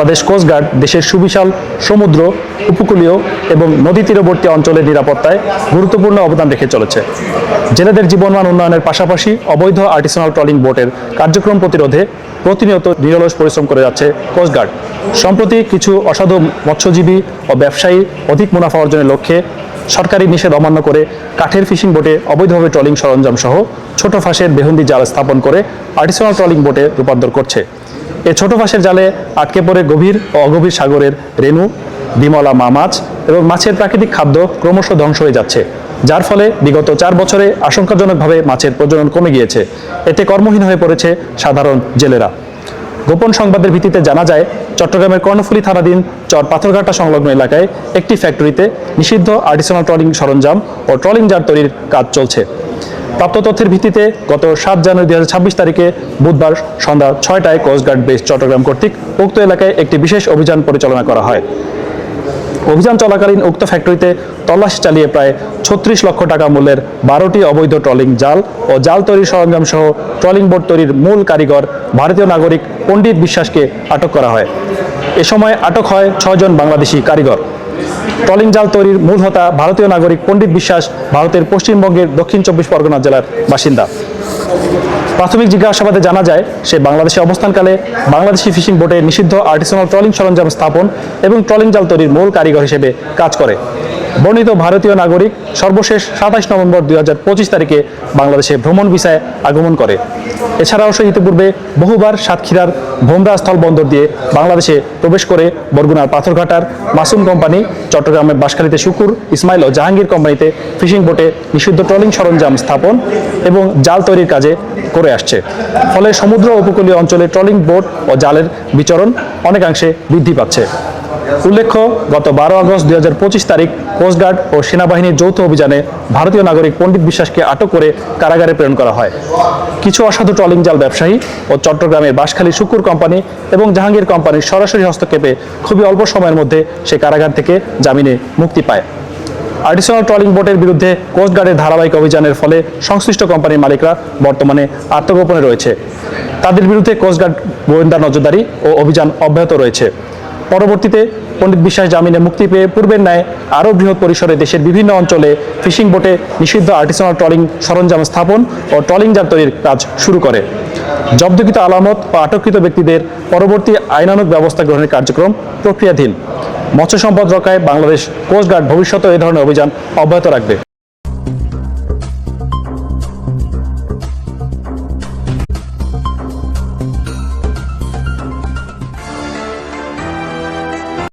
Bangladesh coast guard দেশের সুবিশাল সমুদ্র, উপকূলীয় এবং নদী তীরবর্তী অঞ্চলের নিরাপত্তায় গুরুত্বপূর্ণ অবদান রেখে চলেছে। জেলেদের জীবনমান উন্নয়নের পাশাপাশি অবৈধ আর্টিসানাল ট্রলিং বোটের কার্যক্রম প্রতিরোধে প্রতিনিয়ত নিরলস পরিশ্রম করে যাচ্ছে কোস্টগার্ড সম্প্রতি কিছু অসাধু মৎস্যজীবী ও ব্যবসায়ী অধিক মুনাফা অর্জনের লক্ষ্যে সরকারি নিষেধ অমান্য করে কাঠের ফিশিং বোটে অবৈধভাবে ট্রলিং সরঞ্জাম সহ ছোট ফাঁসের বেহুন্দি জাল স্থাপন করে আর্টিসানাল ট্রলিং বোটে রূপান্তর করছে। এ ছোট ফাঁসের জালে আটকে পড়ে গভীর ও অগভীর সাগরের রেণু বিমলা মা মাছ এবং মাছের প্রাকৃতিক খাদ্য ক্রমশ ধ্বংস হয়ে যাচ্ছে। যার ফলে বিগত চার বছরে আশঙ্কাজনকভাবে মাছের প্রজনন কমে গিয়েছে। এতে কর্মহীন হয়ে পড়েছে সাধারণ জেলেরা। গোপন সংবাদের ভিত্তিতে জানা যায়, চট্টগ্রামের কর্ণফুলী থানাধীন চর পাথরঘাটা সংলগ্ন এলাকায় একটি ফ্যাক্টরিতে নিষিদ্ধ আর্টিসানাল ট্রলিং সরঞ্জাম ও ট্রলিং জার তৈরির কাজ চলছে। প্রাপ্ত তথ্যের ভিত্তিতে গত সাত জানুয়ারি দুই ছাব্বিশ তারিখে বুধবার সন্ধ্যা ছয়টায় কোস্টগার্ড বেস চট্টগ্রাম কর্তৃক উক্ত এলাকায় একটি বিশেষ অভিযান পরিচালনা করা হয়। অভিযান চলাকালীন উক্ত ফ্যাক্টরিতে তল্লাশি চালিয়ে প্রায় ছত্রিশ লক্ষ টাকা মূল্যের বারোটি অবৈধ ট্রলিং জাল ও জাল তৈরির সরঞ্জাম সহ ট্রলিং বোর্ড তৈরির মূল কারিগর ভারতীয় নাগরিক পণ্ডিত বিশ্বাসকে আটক করা হয়। এ সময় আটক হয় ছয়জন বাংলাদেশি কারিগর। ট্রলিং জাল তৈরির মূল হোতা ভারতীয় নাগরিক পণ্ডিত বিশ্বাস ভারতের পশ্চিমবঙ্গের দক্ষিণ চব্বিশ পরগনা জেলার বাসিন্দা। প্রাথমিক জিজ্ঞাসাবাদে জানা যায়, সে বাংলাদেশে অবস্থানকালে বাংলাদেশি ফিশিং বোটে নিষিদ্ধ আর্টিসনাল ট্রলিং সরঞ্জাম স্থাপন এবং ট্রলিং জাল তৈরির মূল কারিগর হিসেবে কাজ করে। বর্ণিত ভারতীয় নাগরিক সর্বশেষ সাতাশ নভেম্বর দুই হাজার পঁচিশ তারিখে বাংলাদেশে ভ্রমণ ভিসায় আগমন করে। এছাড়াও সে ইতিপূর্বে বহুবার সাতক্ষীরার ভোমরা স্থল বন্দর দিয়ে বাংলাদেশে প্রবেশ করে বরগুনার পাথরঘাটার মাসুম কোম্পানি, চট্টগ্রামের বাঁশখালীতে শুকুর, ইসমাইল ও জাহাঙ্গীর কোম্পানিতে ফিশিং বোটে নিষিদ্ধ ট্রলিং সরঞ্জাম স্থাপন এবং জাল তৈরির কাজে করে আসছে। ফলে সমুদ্র উপকূলীয় অঞ্চলে ট্রলিং বোট ও জালের বিচরণ অনেকাংশে বৃদ্ধি পাচ্ছে। উল্লেখ্য, গত বারো আগস্ট দুই হাজার পঁচিশ তারিখ কোস্টগার্ড ও সেনাবাহিনীর যৌথ অভিযানে ভারতীয় নাগরিক পণ্ডিত বিশ্বাসকে আটক করে কারাগারে প্রেরণ করা হয়। কিছু অসাধু ট্রলিং জাল ব্যবসায়ী ও চট্টগ্রামের বাঁশখালী শুকুর কোম্পানি এবং জাহাঙ্গীর কোম্পানির সরাসরি হস্তক্ষেপে খুবই অল্প সময়ের মধ্যে সে কারাগার থেকে জামিনে মুক্তি পায়। আর্টিসানাল ট্রলিং বোটের বিরুদ্ধে কোস্টগার্ডের ধারাবাহিক অভিযানের ফলে সংশ্লিষ্ট কোম্পানির মালিকরা বর্তমানে আত্মগোপনে রয়েছে। তাদের বিরুদ্ধে কোস্টগার্ড গোয়েন্দা নজরদারি ও অভিযান অব্যাহত রয়েছে। পরবর্তীতে পণ্ডিত বিশ্বাস জামিনে মুক্তি পেয়ে পূর্বের ন্যায় আরও বৃহৎ পরিসরে দেশের বিভিন্ন অঞ্চলে ফিশিং বোটে নিষিদ্ধ আর্টিসানাল ট্রলিং সরঞ্জাম স্থাপন ও ট্রলিং জাল তৈরির কাজ শুরু করে। জব্দকৃত আলামত ও আটককৃত ব্যক্তিদের পরবর্তী আইনানুগ ব্যবস্থা গ্রহণের কার্যক্রম প্রক্রিয়াধীন। মৎস্য সম্পদ রক্ষায় বাংলাদেশ কোস্টগার্ড ভবিষ্যতে এই ধরনের অভিযান অব্যাহত রাখবে।